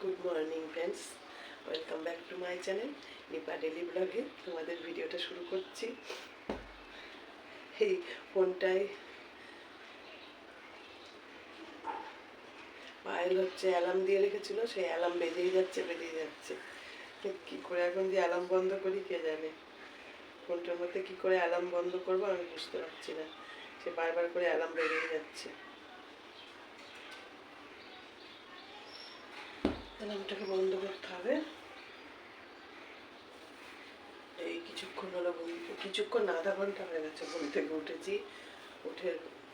Good morning friends welcome back to my channel Nipa daily ব্লগে তোমাদের ভিডিওটা শুরু করছি। এই ফোনটায় পায়েল হচ্ছে অ্যালার্ম দিয়ে রেখেছিল, সেই অ্যালার্ম বেজেই যাচ্ছে বেজেই যাচ্ছে। কী করে এখন যে অ্যালার্ম বন্ধ করি কে জানে? ফোনটার মধ্যে কী করে অ্যালার্ম বন্ধ করব আমি বুঝতে পারছি না। সে বারবার করে অ্যালার্ম বেজেই যাচ্ছে। অ্যালার্মটাকে বন্ধ করতে হবে। এই কিছুক্ষণ হলো কিছুক্ষণ আধা ঘণ্টা হয়ে গেছে ঘুম থেকে উঠেছি। উঠে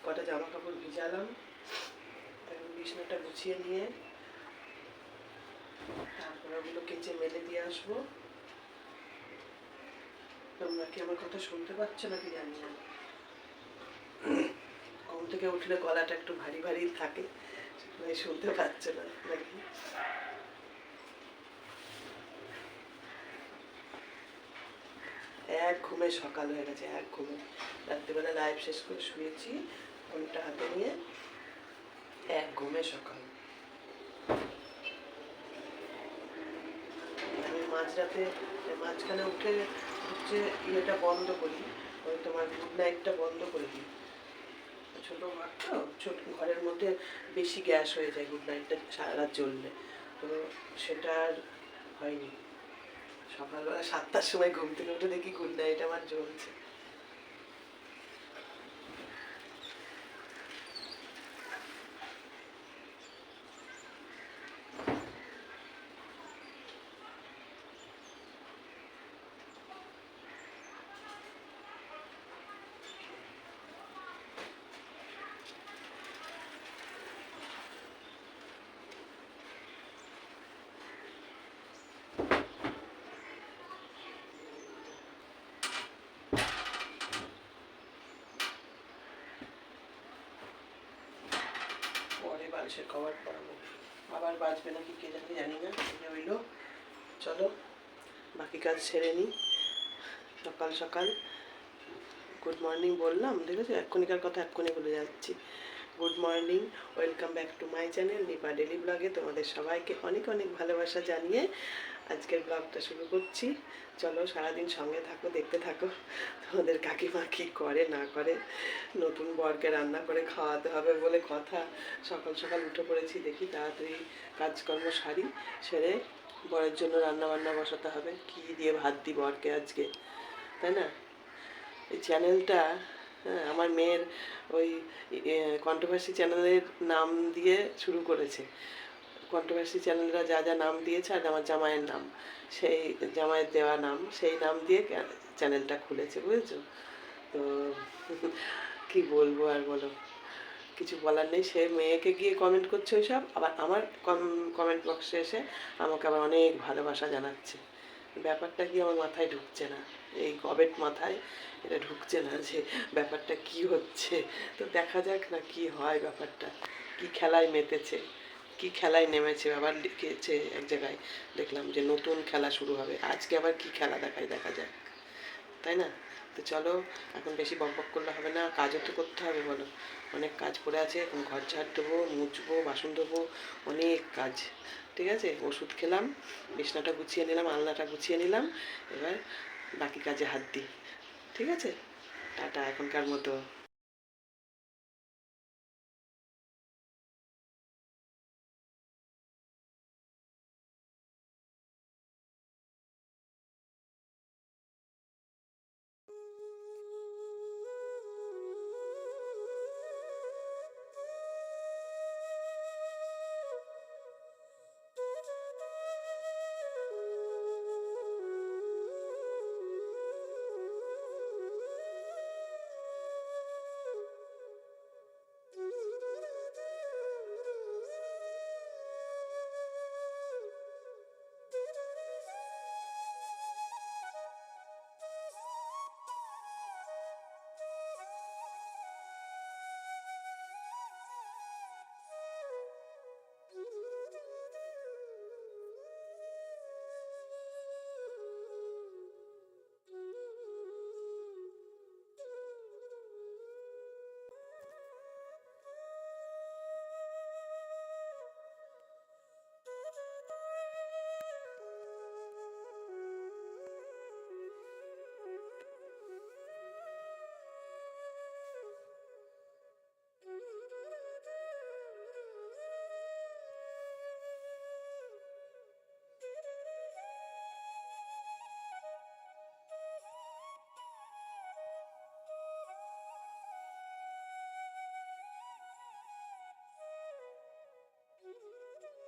কটা জামা কাপড় ভিজালাম এখন বিছনাটা গুছিয়ে নিয়ে তারপর ওগুলো কেচে মেলে দিয়ে আসব। তোমরা কি আমার কথা শুনতে পাচ্ছ নাকি জানি না। ঘুম থেকে উঠলে গলাটা একটু ভারী ভারী থাকে শুনতে পাচ্ছ না নাকি? এক ঘুমে, সকাল হয়ে গেছে এক ঘুমে। রাত্রিবেলা লাইভ শেষ করে শুয়েছি ফোনটা হাতে নিয়ে এক ঘুমে সকাল। আমি মাঝরাতে, মাঝখানে উঠে হচ্ছে ইয়েটা বন্ধ করি, ওই তোমার গুড নাইটটা বন্ধ করে দিই। ছোটো ঘর তো, ছোট ঘরের মধ্যে বেশি গ্যাস হয়ে যায় গুড নাইটটা সারা রাত জ্বললে। তো সেটা আর হয়নি। সকালবেলা সাতটার সময় ঘুম থেকে উঠে দেখি গুড নাইট আমার জ্বলছে পরে বালিশের কভার পরাবো আবার বাঁচবে নাকি কে জানি জানি না। এই হইল। চলো, বাকি কাজ সেরে নিই সকাল সকাল। গুড মর্নিং বললাম ঠিক দেখেছ? এক্ষুনিকার কথা এক্ষুনি বলে যাচ্ছি। Good morning, welcome back to my channel Nipa daily ব্লগে। তোমাদের সবাইকে অনেক অনেক ভালোবাসা জানিয়ে আজকের ব্লগটা শুরু করছি। চলো সারাদিন সঙ্গে থাকো, দেখতে থাকো, তোমাদের কাকিমা কী করে, না করে, নতুন বরকে রান্না করে খাওয়াতে হবে বলে কথা। সকাল সকাল উঠে পড়েছি, দেখি তাড়াতাড়ি কাজকর্ম সারি, সেরে বরের জন্য রান্না বান্না বসাতে হবে। কী দিয়ে ভাত দিই বরকে আজকে, তাই না? এই চ্যানেলটা হ্যাঁ আমার মেয়ের ওই কন্ট্রোভার্সি চ্যানেলের নাম দিয়ে শুরু করেছে। কন্ট্রোভার্সি চ্যানেলরা যা যা নাম দিয়েছে, আর আমার জামাইয়ের নাম। সেই জামাইয়ের দেওয়া নাম, সেই নাম দিয়ে চ্যানেলটা খুলেছে, বুঝেছ? তো কি বলব আর বলো? কিছু বলার নেই। সে মেয়েকে গিয়ে কমেন্ট করছে ওইসব, আবার আমার কমেন্ট বক্সে এসে আমাকে আবার অনেক ভালোবাসা জানাচ্ছে। ব্যাপারটা কি আমার মাথায় ঢুকছে না? এই গবেট মাথায় এটা ঢুকছে না যে ব্যাপারটা কি হচ্ছে? তো দেখা যাক না কি হয় ব্যাপারটা। কি খেলায় মেতেছে? কি খেলায় নেমেছে? আবার লিখেছে এক জায়গায়, দেখলাম যে নতুন খেলা শুরু হবে। আজকে আবার কি খেলা দেখায়? দেখা যাক। তাই না? তো চলো, এখন বেশি বক বক করলে হবে না, কাজও তো করতে হবে, বলো। অনেক কাজ পড়ে আছে, এখন ঘর ঝাড় দেবো, মুছবো, বাসন দেবো অনেক কাজ। ঠিক আছে? ওষুধ খেলাম, বিছনাটা গুছিয়ে নিলাম, আলনাটা গুছিয়ে নিলাম, এবার বাকি কাজে হাত দিই। ঠিক আছে? টাটা এখনকার মতো।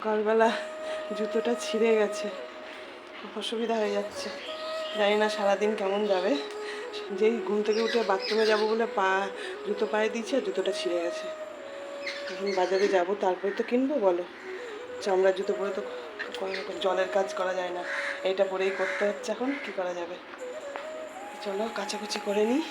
সকালবেলা জুতোটা ছিঁড়ে গেছে। অসুবিধা হয়ে যাচ্ছে। জানি না সারাদিন কেমন যাবে। যেই ঘুম থেকে উঠে বাথরুমে যাব বলে পা, জুতো পায়ে দিয়েছি আর জুতোটা ছিঁড়ে গেছে। এখন বাজারে যাব, তারপরে তো কিনবো বলো? চামড়ার জুতো পরে তো জলের কাজ করা যায় না। এটা পরেই করতে হচ্ছে এখন, কি করা যাবে? চলো, কাচাকুচি করে নিই।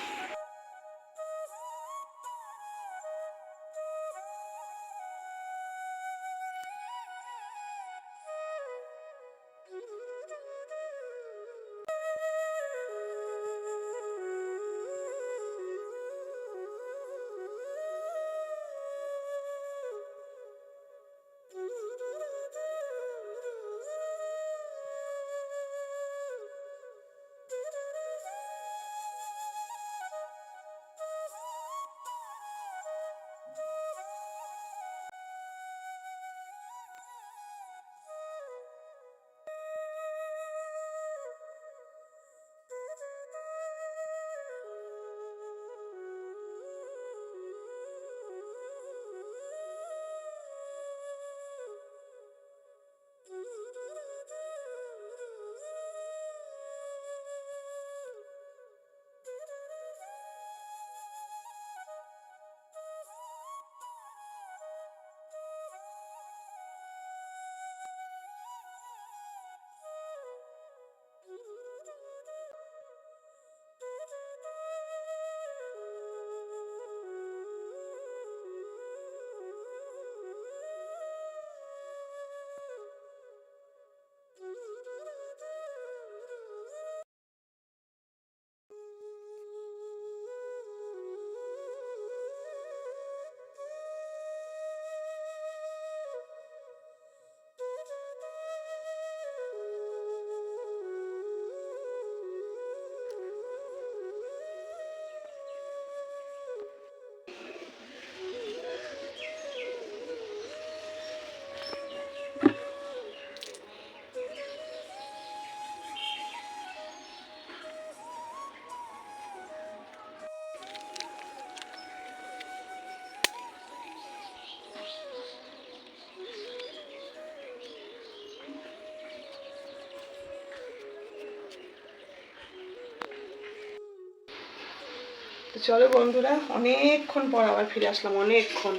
চলো বন্ধুরা, অনেকক্ষণ পর আবার ফিরে আসলাম, অনেকক্ষণ।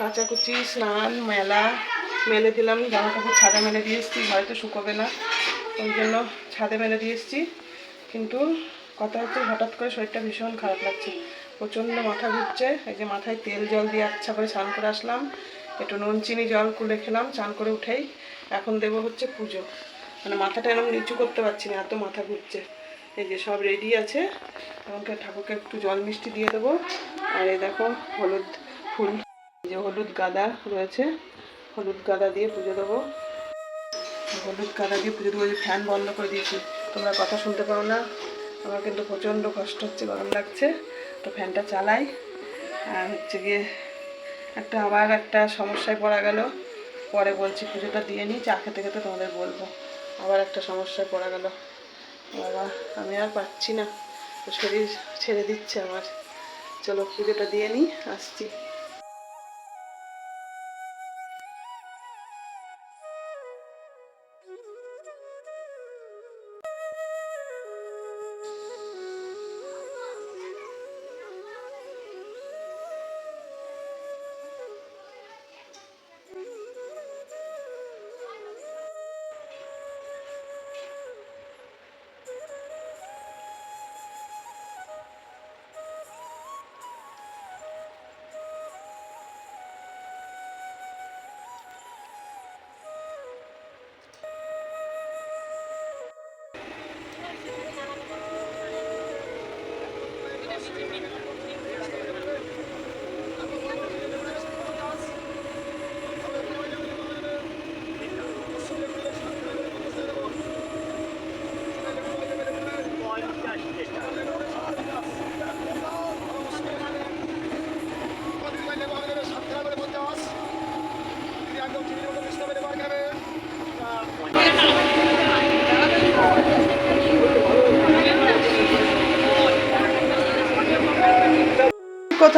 কাচাকুচি, স্নান, মেলা, মেলে দিলাম, জামা কাপড় ছাদে মেলে দিয়ে এসেছি, হয়তো শুকোবে না, ওই জন্য ছাদে মেলে দিয়ে এসেছি। কিন্তু কথা হচ্ছে, হঠাৎ করে শরীরটা ভীষণ খারাপ লাগছে, প্রচণ্ড মাথা ঘুরছে, এই যে মাথায় তেল জল দিয়ে আচ্ছা করে স্নান করে আসলাম, একটু নুন, চিনি, জল কুলে খেলাম, স্নান করে উঠেই এখন দেবো হচ্ছে পুজো। মানে মাথাটা এরকম নিচু করতে পারছি না, এত মাথা ঘুরছে। এই যে সব রেডি আছে। আমাকে ঠাকুরকে একটু জল মিষ্টি দিয়ে দেবো। আর এই দেখো, হলুদ ফুল। যে হলুদ গাঁদা রয়েছে। হলুদ গাঁদা দিয়ে পুজো দেবো। হলুদ গাঁদা দিয়ে পুজো দেবো। যে ফ্যান বন্ধ করে দিয়েছি। তোমরা কথা শুনতে পারো না। আমার কিন্তু প্রচণ্ড কষ্ট হচ্ছে, গরম লাগছে। তো ফ্যানটা চালাই। আর হচ্ছে গিয়ে একটা আবার একটা সমস্যায় পড়া গেল। পরে বলছি পুজোটা দিয়ে নিই। চা খেতে খেতে তোমাদের বলব। আবার একটা সমস্যায় পড়া গেল। বাবা আমি আর পাচ্ছি না। শরীর ছেড়ে দিচ্ছে আমার। চলো পুজোটা দিয়ে নিই আসছি।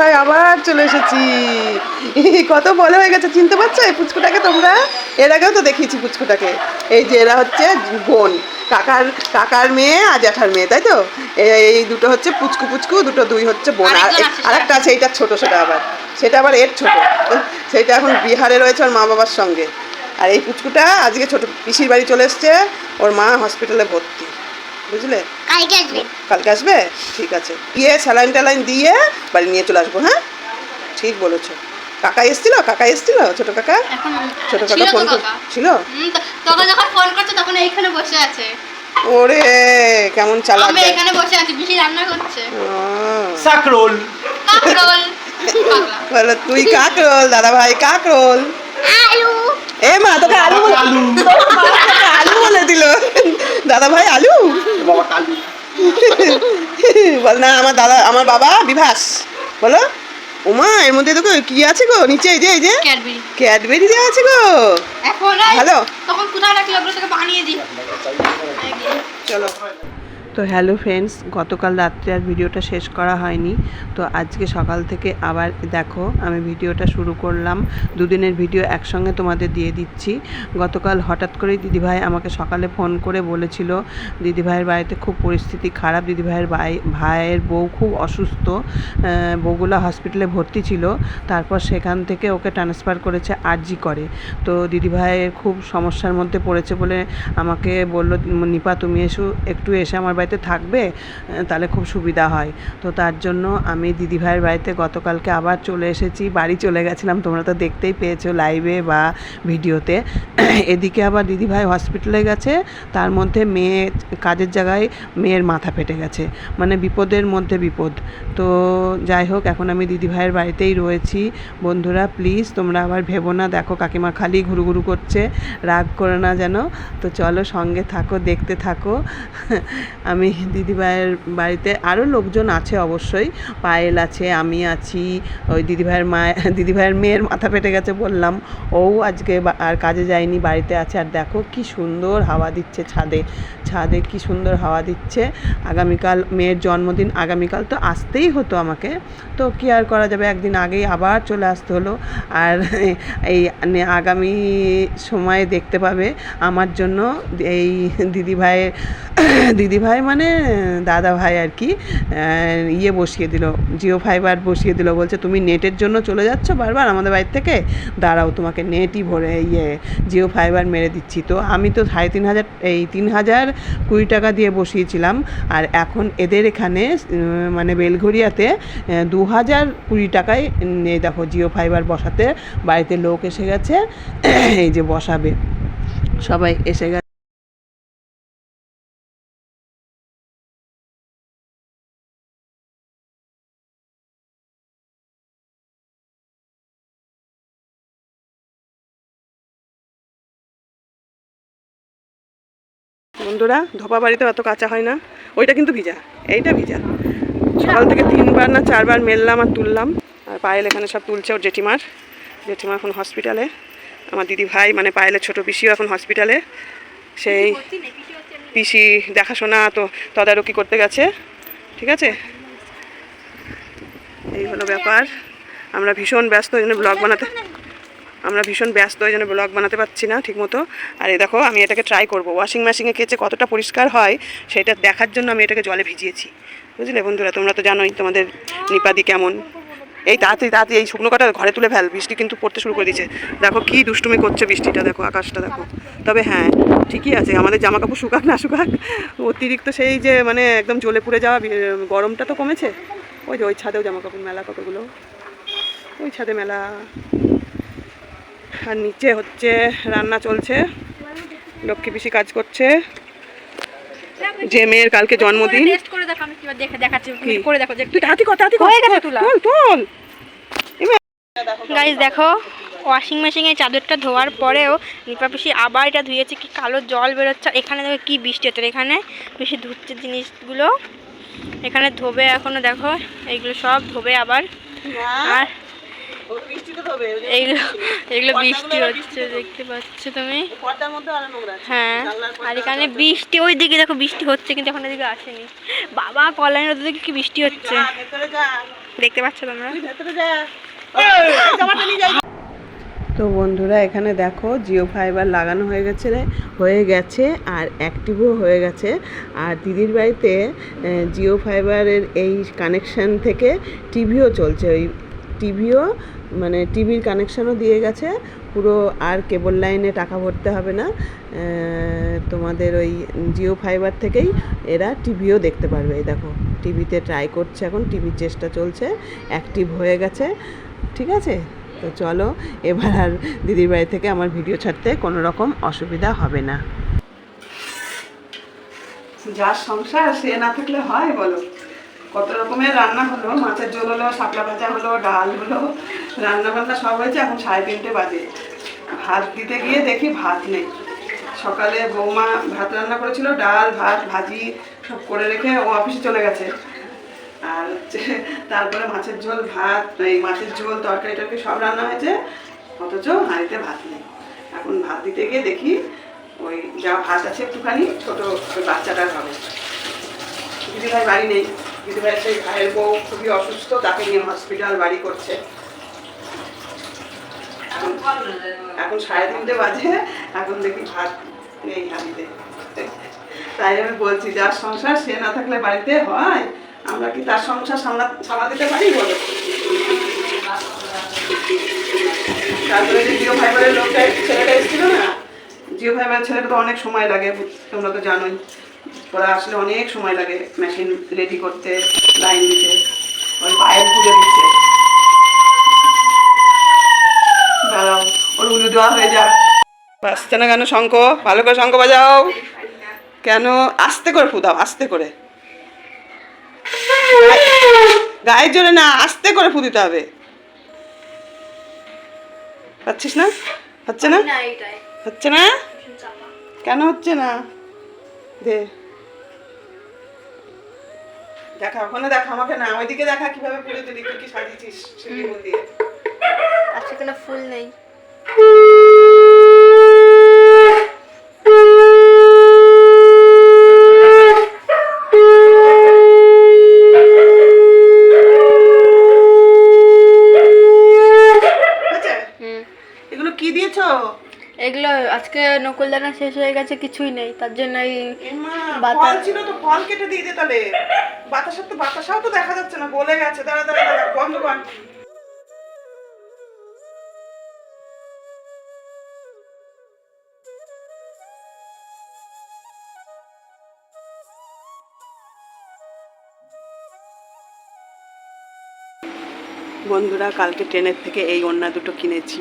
কোথায়? আবার চলে এসেছি। কত বলে হয়ে গেছে চিনতে পারছ? এই পুচকুটাকে তোমরা? এর আগেও তো দেখিয়েছি পুচকুটাকে। এই যে এরা হচ্ছে বোন। কাকার কাকার মেয়ে আর জ্যাঠার মেয়ে তাই তো? এই- দুটো হচ্ছে পুচকু পুচকু দুটো দুই হচ্ছে বোন। আর একটা আছে এইটা ছোট সেটা আবার। সেটা আবার এর ছোট। সেটা এখন বিহারে রয়েছে ওর মা বাবার সঙ্গে। আর এই পুচকুটা আজকে ছোট পিসির বাড়ি চলে এসছে। ওর মা হসপিটালে ভর্তি। বুঝলে? কালকে আসবে। কালকে আসবে? ঠিক আছে। গিয়ে স্যালাইন ট্যালাইন দিয়ে বাড়ি নিয়ে চলে আসব হ্যাঁ? ঠিক বলেছ। কাকা এসছিল? কাকা এসছিল? ছোট কাকা? এখন ছোট কাকা ফোন ছিল? হুম, তো- তোকে যখন ফোন করছে তখন এইখানে বসে আছে। ওরে কেমন চালাক আমি এখানে বসে আছি পিসি রান্না করছে। সাকরোল কাকরোল। বলো তুই কাকরোল দাদা ভাই কাকরোল। আলু। এ মা তোকে আলু বলে আলু। তোকে আলু বলে দিল। দাদা ভাই আলু? বল না আমার দাদা আমার বাবা বিভাস। বলো। ওমা এর মধ্যে দেখো কি আছে গো? নিচে এই যে এই যে। ক্যাডবেরি। ক্যাডবেরি দেওয়া আছে গো। এখন ভালো। তখন কোথায় রাখলে তোকে বানিয়ে দিই। চলো। তো হ্যালো ফ্রেন্ডস গতকাল রাত্রে আর ভিডিওটা শেষ করা হয়নি। তো আজকে সকাল থেকে আবার দেখো আমি ভিডিওটা শুরু করলাম। দুদিনের ভিডিও একসঙ্গে তোমাদের দিয়ে দিচ্ছি। গতকাল হঠাৎ করেই দিদিভাই আমাকে সকালে ফোন করে বলেছিল দিদিভাইয়ের বাড়িতে খুব পরিস্থিতি খারাপ। দিদিভাইয়ের ভাই ভাইয়ের বউ খুব অসুস্থ। আহ, বউগুলা হসপিটালে ভর্তি ছিল। তারপর সেখান থেকে ওকে ট্রান্সফার করেছে আরজি করে। তো দিদিভাইয়ের খুব সমস্যার মধ্যে পড়েছে বলে আমাকে বলল নিপা তুমি এসো একটু এসে আমার বাড়িতে থাকবে তাহলে খুব সুবিধা হয়। তো তার জন্য আমি দিদিভাইয়ের বাড়িতে গতকালকে আবার চলে এসেছি, বাড়ি চলে গেছিলাম, তোমরা তো দেখতেই পেয়েছ লাইভে বা ভিডিওতে এদিকে আবার দিদিভাই হসপিটালে গেছে, তার মধ্যে মেয়ে, কাজের জায়গায় মেয়ের মাথা ফেটে গেছে মানে বিপদের মধ্যে বিপদ। তো যাই হোক, এখন আমি দিদিভাইয়ের বাড়িতেই রয়েছি। বন্ধুরা প্লিজ তোমরা আবার ভেবো না, দেখো কাকিমা খালি ঘুরু ঘুরু করছে, রাগ করে না যেন। তো চলো সঙ্গে থাকো, দেখতে থাকো। আমি দিদিভাইয়ের বাড়িতে আরও লোকজন আছে অবশ্যই। পায়েল আছে, আমি আছি, ওই দিদিভাইয়ের মা দিদিভাইয়ের মেয়ের মাথা ফেটে গেছে বললাম। ও আজকে আর কাজে যায়নি, বাড়িতে আছে। আর দেখো কি সুন্দর হাওয়া দিচ্ছে ছাদে ছাদে কি সুন্দর হাওয়া দিচ্ছে। আগামীকাল মেয়ের জন্মদিন, আগামীকাল তো আসতেই হতো আমাকে। তো কি আর করা যাবে? একদিন আগেই আবার চলে আসতে হলো। আর এই আগামী সময়ে দেখতে পাবে। আমার জন্য এই দিদিভাইয়ের দিদিভাই মানে দাদা ভাই আর কি ইয়ে বসিয়ে দিল, জিও ফাইবার বসিয়ে দিল, বলছে তুমি নেটের জন্য চলে যাচ্ছ বারবার আমাদের বাড়ির থেকে? দাঁড়াও, তোমাকে নেটই ভরে ইয়ে জিও ফাইবার মেরে দিচ্ছি। তো আমি তো সাড়ে তিন হাজার, এই তিন হাজার কুড়ি টাকা দিয়ে বসিয়েছিলাম, আর এখন এদের এখানে মানে বেলঘরিয়াতে দু হাজার কুড়ি টাকায় দেখো জিও ফাইবার বসাতে বাড়িতে লোক এসে গেছে, এই যে বসাবে, সবাই এসে গেছে। বন্ধুরা, ধোপা বাড়িতে অত কাঁচা হয় না। ওইটা কিন্তু ভিজা, এইটা ভিজা। সকাল থেকে তিনবার না চারবার মেললাম আর তুললাম। আর পায়েল এখানে সব তুলছে ওর জেঠিমার। জেঠিমা এখন হসপিটালে আমার দিদি ভাই মানে পায়েলের ছোটো পিসিও এখন হসপিটালে সেই পিসি দেখাশোনা তো তদারকি করতে গেছে। ঠিক আছে? এই হলো ব্যাপার। আমরা ভীষণ ব্যস্ত ওই জন্য ব্লগ বানাতে আমরা ভীষণ ব্যস্ত ওই জন্য ব্লগ বানাতে পারছি না ঠিকমতো। আর এই দেখো, আমি এটাকে ট্রাই করব। ওয়াশিং মেশিনে কেচে কতটা পরিষ্কার হয়, সেটা দেখার জন্য আমি এটাকে জলে ভিজিয়েছি। বুঝলে বন্ধুরা, তোমরা তো জানোই তোমাদের নিপাদি কেমন। এই তাড়াতাড়ি তাড়াতাড়ি এই শুকনো কাটা ঘরে তুলে ফেল, বৃষ্টি কিন্তু পড়তে শুরু করে দিয়েছে। দেখো কি দুষ্টুমি করছে বৃষ্টিটা, দেখো আকাশটা, দেখো। তবে হ্যাঁ ঠিকই আছে, আমাদের জামা কাপড় শুকাক না শুকাক, অতিরিক্ত সেই যে মানে একদম জ্বলে পুড়ে যাওয়া গরমটা তো কমেছে। ওই যে ওই ছাদেও জামা কাপড় মেলা কতগুলো ওই ছাদে মেলা। আর নিচে হচ্ছে রান্না চলছে। লক্ষ্মী পিসি কাজ করছে। যে মেয়ের কালকে জন্মদিন। গাইজ দেখো ওয়াশিং মেশিনে চাদরটা ধোয়ার পরেও নিপা পিসি আবার এটা ধুয়েছে কি কালো জল বেরোচ্ছে। এখানে দেখো কি বৃষ্টি হচ্ছে এখানে বেশি ধুচ্ছে জিনিসগুলো। এখানে ধোবে এখনও দেখো এইগুলো সব ধোবে আবার। আর এগুলো বৃষ্টি হচ্ছে দেখতে পাচ্ছ তুমি? হ্যাঁ আর এখানে বৃষ্টি ওই দিকে দেখো বৃষ্টি হচ্ছে কিন্তু এখন এদিকে আসেনি। বাবা কলাইন ওদের দিকে কি বৃষ্টি হচ্ছে? দেখতে পাচ্ছ তোমরা? তো বন্ধুরা এখানে দেখো জিও ফাইবার লাগানো হয়ে গেছে রে হয়ে গেছে আর অ্যাক্টিভও হয়ে গেছে। আর দিদির বাড়িতে জিও ফাইবারের এই কানেকশান থেকে টিভিও চলছে ওই টিভিও মানে টিভির কানেকশানও দিয়ে গেছে। পুরো আর কেবল লাইনে টাকা ভরতে হবে না। তোমাদের ওই জিও ফাইবার থেকেই এরা টিভিও দেখতে পারবে। এই দেখো, টিভিতে ট্রাই করছে এখন, টিভির চেষ্টা চলছে অ্যাক্টিভ হয়ে গেছে। ঠিক আছে? তো চলো, এবার আর দিদির বাড়ি থেকে আমার ভিডিও ছাড়তে কোনো রকম অসুবিধা হবে না। যার সংসার, সে না থাকলে হয় বলো? কত রকমের রান্না হলো, মাছের ঝোল হলো, শাপলা ভাজা হলো, ডাল হলো রান্না বান্না সব হয়েছে এখন সাড়ে তিনটে বাজে। ভাত দিতে গিয়ে দেখি ভাত নেই। সকালে বৌমা ভাত রান্না করেছিল, ডাল, ভাত, ভাজি সব করে রেখে ও অফিসে চলে গেছে। আর হচ্ছে তারপরে মাছের ঝোল, ভাত, এই মাছের ঝোল, তরকারি, টরকারি সব রান্না হয়েছে, অথচ হাঁড়িতে ভাত নেই। এখন ভাত দিতে গিয়ে দেখি ওই যা ভাত আছে একটুখানি, ছোটো বাচ্চাটার হবে। দিদিভাই বাড়ি নেই। দিদিভাই সেই ভাইয়ের বউ খুবই অসুস্থ, তাকে নিয়ে হসপিটাল বাড়ি করছে। এখন সাড়ে তিনটে বাজে, এখন দেখি ভাত নেই হাঁড়িতে। তাই আমি বলছি যার সংসার, সে না থাকলে বাড়িতে হয়। আমরা কি তার সংসার সামলা সামলা দিতে পারি বলো? তারপরে যে জিও ফাইবারের লোকটা, ছেলেটা এসেছিল না? জিও ফাইবারের ছেলেটা তো অনেক সময় লাগে, তোমরা তো জানোই। ওরা আসলে অনেক সময় লাগে মেশিন রেডি করতে লাইন দিতে ওই পায়ের পুজো দিচ্ছে দাঁড়াও ওর উলু দেওয়া হয়ে যাক। বাজছে না কেন শঙ্খ? ভালো করে শঙ্খ বাজাও। কেন? আস্তে করে ফুদাও আস্তে করে। গায়ের জোরে না আস্তে করে ফু দিতে হবে। পাচ্ছিস না? হচ্ছে না? হচ্ছে না? কেন হচ্ছে না? দে। দেখা ওখানে দেখা আমাকে না ওইদিকে দেখা কীভাবে পুজো তুলি তুই কি সাজিয়েছিস শিলিগুড়ি দিয়ে আজকে কোনো ফুল নেই হয়েছে? হুম এগুলো কি দিয়েছ এগুলো আজকে নকল নকুলদানা শেষ হয়ে গেছে কিছুই নেই। তার জন্য এই বাতাস- ছিল তো ফল কেটে দিয়ে দে তাহলে। বাতাসের তো বাতাসাও তো দেখা যাচ্ছে না গলে গেছে। দাঁড়া দাঁড়া দাঁড়া বন্ধ কর। বন্ধুরা কালকে ট্রেনের থেকে এই ওড়না দুটো কিনেছি।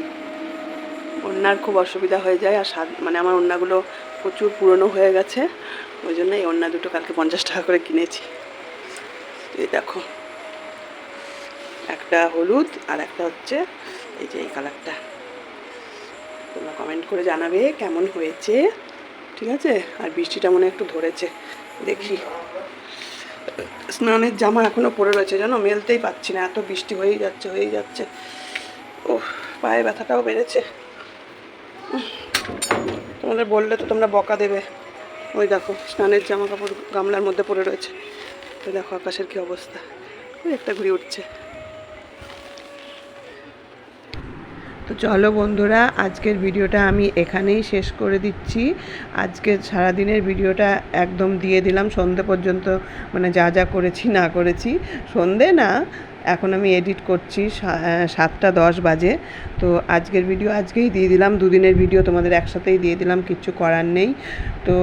ওড়নার খুব অসুবিধা হয়ে যায় আর স্বাদ মানে আমার ওড়নাগুলো প্রচুর পুরনো হয়ে গেছে। ওই জন্য এই ওড়না দুটো কালকে পঞ্চাশ টাকা করে কিনেছি। এই দেখো। একটা হলুদ আর একটা হচ্ছে এই যে এই কালারটা। তোমরা কমেন্ট করে জানাবে কেমন হয়েছে, ঠিক আছে? আর বৃষ্টিটা মনে একটু ধরেছে। দেখি। স্নানের জামা এখনও পরে রয়েছে, জানো? মেলতেই পাচ্ছি না। এত বৃষ্টি হয়েই যাচ্ছে হয়েই যাচ্ছে। ও পায়ে ব্যথাটাও বেড়েছে। তোমাদের বললে তো তোমরা বকা দেবে। ওই দেখো, স্নানের জামা কাপড় গামলার মধ্যে পড়ে রয়েছে। ওই দেখো আকাশের কি অবস্থা। ওই একটা ঘুরে উঠছে। তো চলো বন্ধুরা, আজকের ভিডিওটা আমি এখানেই শেষ করে দিচ্ছি। আজকে সারাদিনের ভিডিওটা একদম দিয়ে দিলাম। সন্ধে পর্যন্ত মানে যা যা করেছি, না করেছি, সন্ধে না এখন আমি এডিট করছি সাতটা দশ বাজে। তো আজকের ভিডিও আজকেই দিয়ে দিলাম। দুদিনের ভিডিও তোমাদের একসাথেই দিয়ে দিলাম, কিচ্ছু করার নেই। তো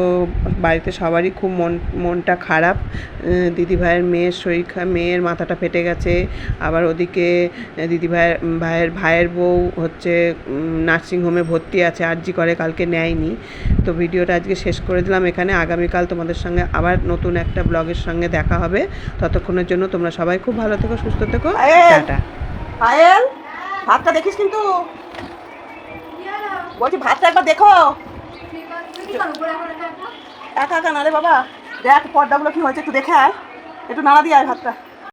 বাড়িতে সবারই খুব মন, মনটা খারাপ। দিদিভাইয়ের মেয়ের শরীর মেয়ের মাথাটা ফেটে গেছে। আবার ওদিকে দিদিভাইয়ের, ভাইয়ের ভাইয়ের বউ হচ্ছে নার্সিংহোমে ভর্তি আছে আরজি করে কালকে নেয়নি। তো ভিডিওটা আজকে শেষ করে দিলাম। এখানে আগামীকাল তোমাদের সঙ্গে আবার নতুন একটা ব্লগের সঙ্গে দেখা হবে। ততক্ষণের জন্য তোমরা সবাই খুব ভালো থেকো, সুস্থ থেকো টাটা। পায়েল ভাতটা দেখিস কিন্তু। বলছি ভাতটা একবার দেখো। একা একা না রে বাবা। দেখ পর্দাগুলো কি হয়েছে একটু দেখে আয়। একটু নাড়া দিয়ে আয় ভাতটা।